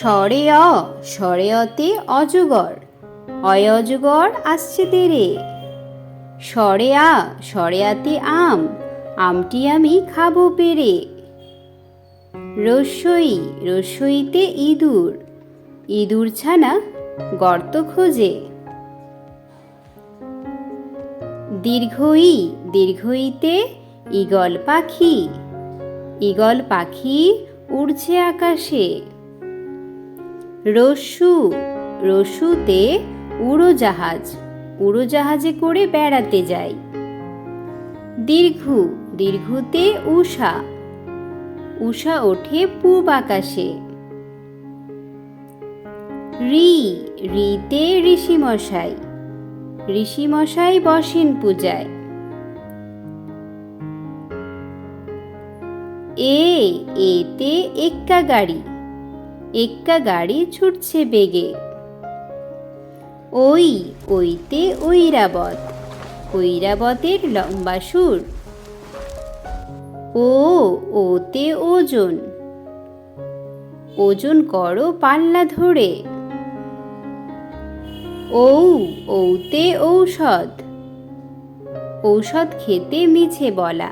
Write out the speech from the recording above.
স্বরে অ স্বরে অতে অজগর অয় অজগর আসছে তেরে। স্বরে আ স্বরে আতে আম, আমটি আমি খাব পেরে। রস্যই রসইতে ইঁদুর ইঁদুর ছানা গর্ত খোঁজে। দীর্ঘই, দীর্ঘইতে ঈগল পাখি ঈগল পাখি উড়ছে আকাশে। রস্যু রসুতে উড়োজাহাজ, উড়োজাহাজে করে বেড়াতে যাই। দীর্ঘ, দীর্ঘতে উষা উষা ওঠে পূব আকাশে। রি, রিতে ঋষিমশাই ঋষিমশাই বসেন পূজায়। এ, এতে এক্কা গাড়ি। এক্কা গাড়ি ছুটছে বেগে। ওই, ওইতে ঐরাবত, ঐরাবতের লম্বা সুর। ও, ওতে ওজন। ওজন করো পাল্লা ধরে। ঔ, ঔতে ঔষধ। ঔষধ খেতে মিছে বলা।